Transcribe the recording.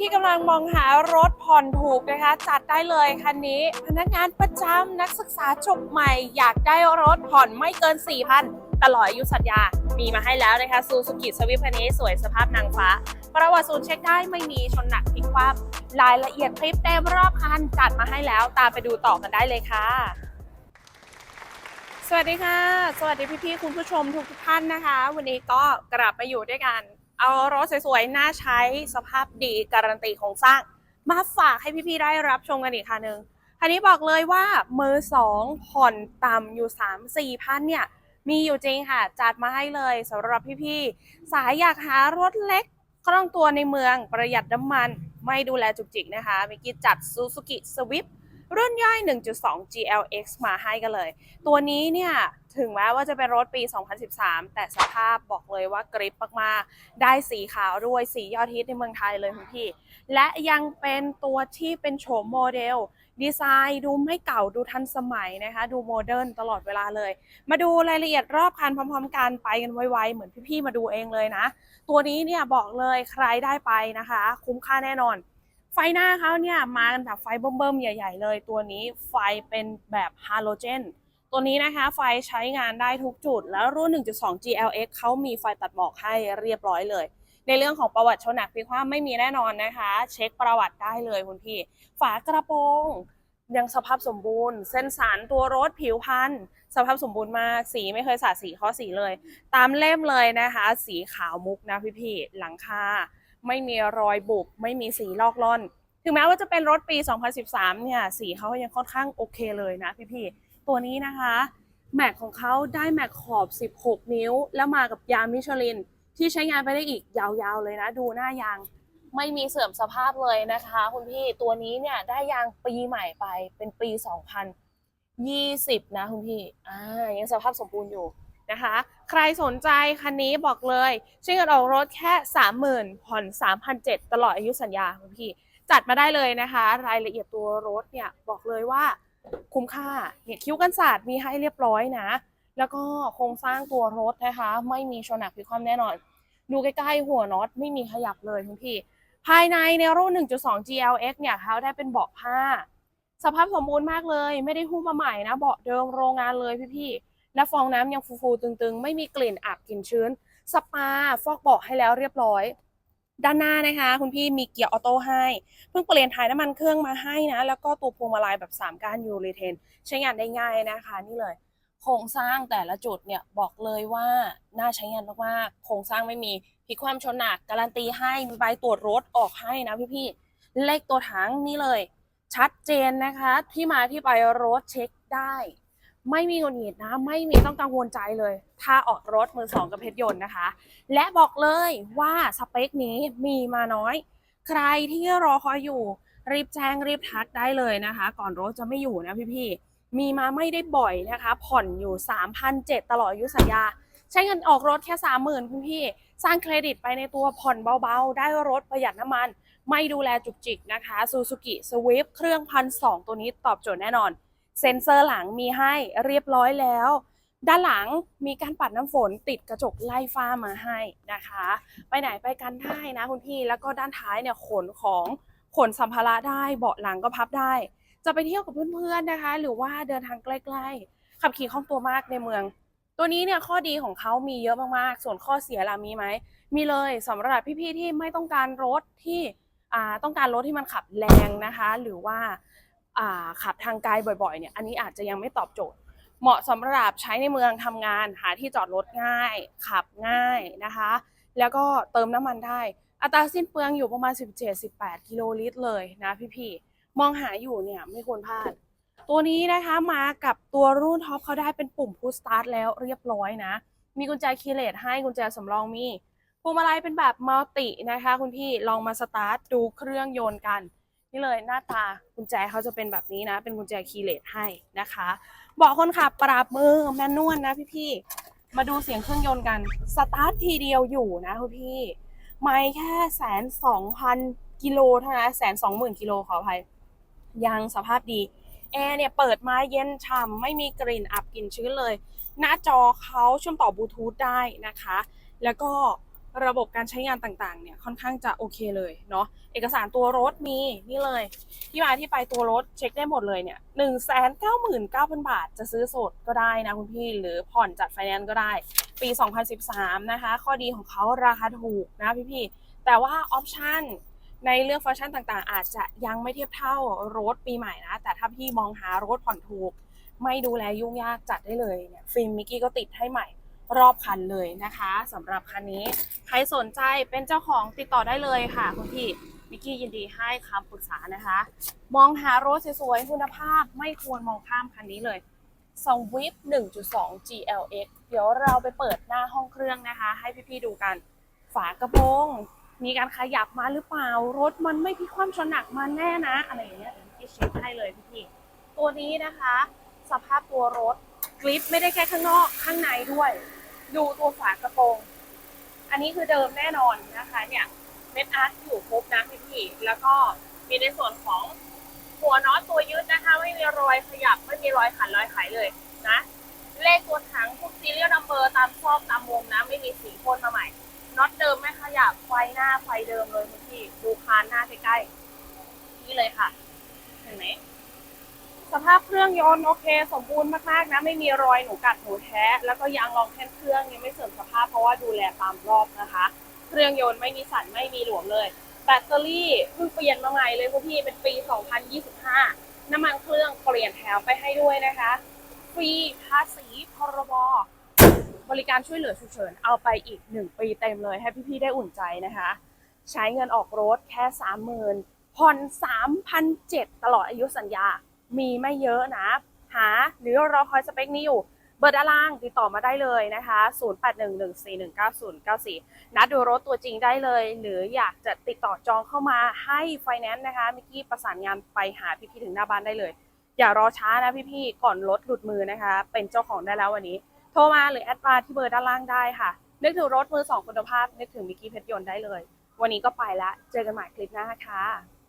ที่กำลังมองหารถผ่อนถูกนะคะ จัดได้เลยคันนี้ พนักงานประจำนักศึกษาจบใหม่ อยากได้รถผ่อนไม่เกิน 4,000 ตลอดอายุสัญญา มีมาให้แล้วนะคะซูซูกิสวิฟคันนี้สวยสภาพนางฟ้า ประวัติศูนย์เช็คได้ไม่มีชนหนักพลิกคว่ำรายละเอียดคลิปเต็มรอบคันจัดมาให้แล้ว ตามไปดูต่อกันได้เลยค่ะสวัสดีค่ะ สวัสดีพี่ๆคุณผู้ชมทุกท่านนะคะ วันนี้ก็กลับมาอยู่ด้วยกัน เอารถสวยๆ น่าใช้สภาพดีการันตีโครงสร้าง มาฝากให้พี่ๆ ได้รับชมกันอีกคันหนึ่งคันนี้บอกเลยว่ามือสองผ่อนต่ำอยู่ 3 4พันเนี่ยมีอยู่จริงค่ะ จัดมาให้เลยสำหรับพี่ๆ สายอยากหารถเล็กคล่องตัวในเมืองประหยัดน้ำมัน ไม่ดูแลจุกจิกนะคะเมื่อกี้จัด Suzuki Swift รุ่นย่อย 1.2 GLX มาให้กันเลย ตัวนี้เนี่ย ถึงแม้ว่าจะเป็นรถปี 2013 แต่สภาพบอกเลยว่ากริปมากๆ ได้สีขาวด้วยสียอดฮิตในเมืองไทยเลยคุณพี่ และยังเป็นตัวที่เป็นโฉมโมเดล ดีไซน์ดูไม่เก่าดูทันสมัยนะคะ ดูโมเดิร์นตลอดเวลาเลย มาดูรายละเอียดรอบคันพร้อม ๆ กันไปกันไวๆ เหมือนพี่ๆ มาดูเองเลยนะ ตัวนี้เนี่ยบอกเลยใครได้ไปนะคะ คุ้มค่าแน่นอน ไฟหน้าเขาเนี่ยมากันแบบไฟเบิ่มๆ ใหญ่ ๆ เลย ตัวนี้ไฟเป็นแบบฮาโลเจน ตัวนี้นะคะไฟใช้งานได้ทุกจุด แล้วรุ่น 1.2 GLX เขามีไฟตัดหมอกให้เรียบร้อยเลย ในเรื่องของประวัติชนหนักพลิคว่ำไม่มีแน่นอนนะคะ เช็คประวัติได้เลยคุณพี่ ฝากระโปรงยังสภาพสมบูรณ์ เส้นสารตัวรถผิวพันสภาพสมบูรณ์มากสีไม่เคยสาดสีข้อสีเลย ตามเล่มเลยนะคะ สีขาวมุกนะพี่พี่ๆหลังคา ไม่มีรอยบุบไม่มีสีลอกล่อน ถึงแม้ว่าจะเป็นรถปี 2013 เนี่ย สีเขายังค่อนข้างโอเคเลยนะพี่ๆ ตัวนี้นะคะ แม็กของเขาได้แม็กขอบ 16 นิ้ว แล้วมากับยางมิชลิน ที่ใช้งานไปได้อีกยาวๆเลยนะ ดูหน้ายางไม่มีเสื่อมสภาพเลยนะคะคุณพี่ตัวนี้เนี่ยได้ยางปีใหม่ไปเป็นปี 2020 นะคุณพี่อ่ายังสภาพสมบูรณ์อยู่ นะคะ ใครสนใจคันนี้บอกเลยใช้เงินออกรถแค่ 30,000ผ่อน3,700ตลอดอายุสัญญาคุณพี่ จัดมาได้เลยนะคะ รายละเอียดตัวรถเนี่ยบอกเลยว่าคุ้มค่าเนี่ยคิ้วกันศาสตร์มีให้เรียบร้อยนะ แล้วก็โครงสร้างตัวรถนะคะ ไม่มีชนหนักพิคว่ำแน่นอน ดูใกล้ๆหัวน็อตไม่มีขยับเลยคุณพี่ ภายในในรุ่น 1.2 GLX เนี่ยเขาได้เป็นเบาะผ้า สภาพสมบูรณ์มากเลย ไม่ได้หุ้มมาใหม่นะเบาะเดิมโรงงานเลยพี่ๆ และฟองน้ำยังฟูๆตึงๆ ไม่มีกลิ่นอับกลิ่นชื้น สปาฟอกเบาะให้แล้วเรียบร้อย ด้านหน้านะคะ คุณพี่มีเกียร์ออโต้ให้ เพิ่งเปลี่ยนถ่ายน้ำมันเครื่องมาให้นะ แล้วก็ตัวพวงมาลัยแบบ 3ก้านยูรีเทน ใช้งานได้ง่ายนะคะ นี่เลยโครงสร้างแต่ละจุดเนี่ยบอกเลยว่าน่าใช้งานมากๆโครงสร้างไม่มีพิกความชนหนักการันตีให้มีใบตรวจรถออกให้นะพี่ๆเลขตัวถังนี่เลย ชัดเจนนะคะ ที่มาที่ไปรถเช็คได้ ไม่มีหงุดหงิดนะ ไม่มีต้องกังวลใจเลย ถ้าออกรถมือสองกับเพชรยนต์นะคะ และบอกเลยว่าสเปคนี้มีมาน้อย ใครที่รอคอยอยู่ รีบแจ้งรีบทักได้เลยนะคะ ก่อนรถจะไม่อยู่นะพี่ๆมีมาไม่ได้บ่อยนะคะ ผ่อนอยู่3,700ตลอดอายุสัญญา ใช้เงินออกรถแค่ 30,000คุณพี่สร้างเครดิตไปในตัวผ่อนเบาๆ ได้รถประหยัดน้ำมัน ไม่ดูแลจุกจิกนะคะ Suzuki Swift เครื่องพันสองตัวนี้ตอบโจทย์แน่นอน เซ็นเซอร์หลังมีให้เรียบร้อยแล้ว ด้านหลังมีการปัดน้ำฝนติดกระจกไล่ฟ้ามาให้นะคะ ไปไหนไปกันได้นะคุณพี่ แล้วก็ด้านท้ายเนี่ยขนของขนสัมภาระได้เบาะหลังก็พับได้ จะไปเที่ยวกับเพื่อนๆนะคะ หรือว่าเดินทางใกล้ๆ ขับขี่คล่องตัวมากในเมือง ตัวนี้เนี่ยข้อดีของเขามีเยอะมากๆ ส่วนข้อเสียล่ะมีไหมมีเลยสำหรับพี่ๆที่ไม่ต้องการรถที่ต้องการรถที่มันขับแรงนะคะ หรือว่า ขับทางไกลบ่อยๆเนี่ยอันนี้อาจจะยังไม่ตอบโจทย์ เหมาะสำหรับใช้ในเมืองทำงาน หาที่จอดรถง่าย ขับง่ายนะคะ แล้วก็เติมน้ำมันได้ อัตราสิ้นเปลืองอยู่ประมาณ 17-18 กิโลลิตรเลยนะพี่ๆมองหาอยู่เนี่ยไม่ควรพลาด ตัวนี้นะคะมากับตัวรุ่นท็อปเขาได้เป็นปุ่มพุชสตาร์ทแล้วเรียบร้อยนะ มีกุญแจคีย์เลสให้กุญแจสำรองมีพวงมาลัยเป็นแบบมัลตินะคะ คุณพี่ลองมาสตาร์ทดูเครื่องยนต์กัน นี่เลยหน้าตากุญแจเขาจะเป็นแบบนี้นะ เป็นกุญแจคีย์เลสให้นะคะเบาะคนขับปรับมือแมนนวลนะพี่ๆมาดูเสียงเครื่องยนต์กันสตาร์ททีเดียวอยู่นะคุณพี่ไม่แค่แสนสองพันกิโลเท่านั้นแสนสองหมื่นกิโลขออภัยยางสภาพดีแอร์เนี่ยเปิดมาเย็นฉ่ำไม่มีกลิ่นอับกลิ่นชื้นเลย หน้าจอเขาเชื่อมต่อบลูทูธได้นะคะ แล้วก็ ระบบการใช้งานต่างๆ เนี่ยค่อนข้างจะโอเคเลยเนาะเอกสารตัวรถมีนี่เลย ที่มาที่ไปตัวรถเช็คได้หมดเลยเนี่ยหนึ่งแสนเก้าหมื่นเก้าพันบาท จะซื้อสดก็ได้นะคุณพี่ หรือผ่อนจัดไฟแนนซ์ก็ได้ ปี 2013 นะคะ ข้อดีของเขาราคาถูกนะพี่ๆแต่ว่าออปชั่นในเรื่องฟังก์ชันต่างๆ อาจจะยังไม่เทียบเท่ารถปีใหม่นะ แต่ถ้าพี่มองหารถผ่อนถูก ไม่ดูแลยุ่งยากจัดได้เลยเนี่ยฟิล์มมิกกี้ก็ติดให้ใหม่ รอบคันเลยนะคะสำหรับคันนี้ใครสนใจเป็นเจ้าของติดต่อได้เลยค่ะคุณพี่มิกกี้ยินดีให้คำปรึกษานะคะ มองหารถสวยๆคุณภาพไม่ควรมองข้ามคันนี้เลย s w i f t 1.2 GLX เดี๋ยวเราไปเปิดหน้าห้องเครื่องนะคะ ให้พี่ๆดูกัน ฝากระโปรงมีการขยับมาหรือเปล่า รถมันไม่พิคว่ำชนหนักมาแน่นะ อะไรอย่างเงี้ยพี่เช็คให้เลยพี่ๆตัวนี้นะคะ สภาพตัวรถ กริปไม่ได้แค่ข้างนอกข้างในด้วย ดูตัวฝากระโปรง อันนี้คือเดิมแน่นอนนะคะเนี่ยเม็ดอาร์ตอยู่ครบนะพี่ๆแล้วก็มีในส่วนของหัวน็อตตัวยึดนะคะ ไม่มีรอยขยับไม่มีรอยขันรอยไขเลยนะ เลขตัวถังพวกซีเรียลนัมเบอร์ตามซอกตามมุมนะ ไม่มีสีพ่นมาใหม่น็อตเดิมไม่ขยับไฟหน้าไฟเดิมเลยพี่ดูคานหน้าใกล้ๆนี่เลยค่ะเห็นไหม สภาพเครื่องยนต์โอเค สมบูรณ์มากๆนะ ไม่มีรอยหนูกัดหนูแท้ แล้วก็ยางรองแค่นเครื่องยังไม่เสื่อมสภาพเพราะว่าดูแลตามรอบนะคะ เครื่องยนต์ไม่มีสั่นไม่มีหลวมเลย แบตเตอรี่เพิ่งเปลี่ยนมาใหม่เลยพวกพี่เป็นปี 2025 น้ำมันเครื่องเปลี่ยนแถมไปให้ด้วยนะคะ ฟรีภาษีพรบ บริการช่วยเหลือฉุกเฉินเอาไปอีก 1 ปีเต็มเลยให้พี่ๆได้อุ่นใจนะคะ ใช้เงินออกรถแค่ 30,000ผ่อน3,700ตลอดอายุสัญญา มีไม่เยอะนะ หาหรือรอคอยสเปคนี้อยู่ เบอร์ด้านล่างติดต่อมาได้เลยนะคะ 0811419094 นัดดูรถตัวจริงได้เลย หรืออยากจะติดต่อจองเข้ามาให้ไฟแนนซ์นะคะมิกกี้ประสานงานไปหาพี่ๆถึงหน้าบ้านได้เลย อย่ารอช้านะพี่ๆก่อนรถหลุดมือนะคะ เป็นเจ้าของได้แล้ววันนี้ โทรมาหรือแอดมาที่เบอร์ด้านล่างได้ค่ะ นึกถึงรถมือสองคุณภาพนึกถึงมิกกี้เพชรยนต์ได้เลย วันนี้ก็ไปละเจอกันใหม่คลิปหน้าค่ะ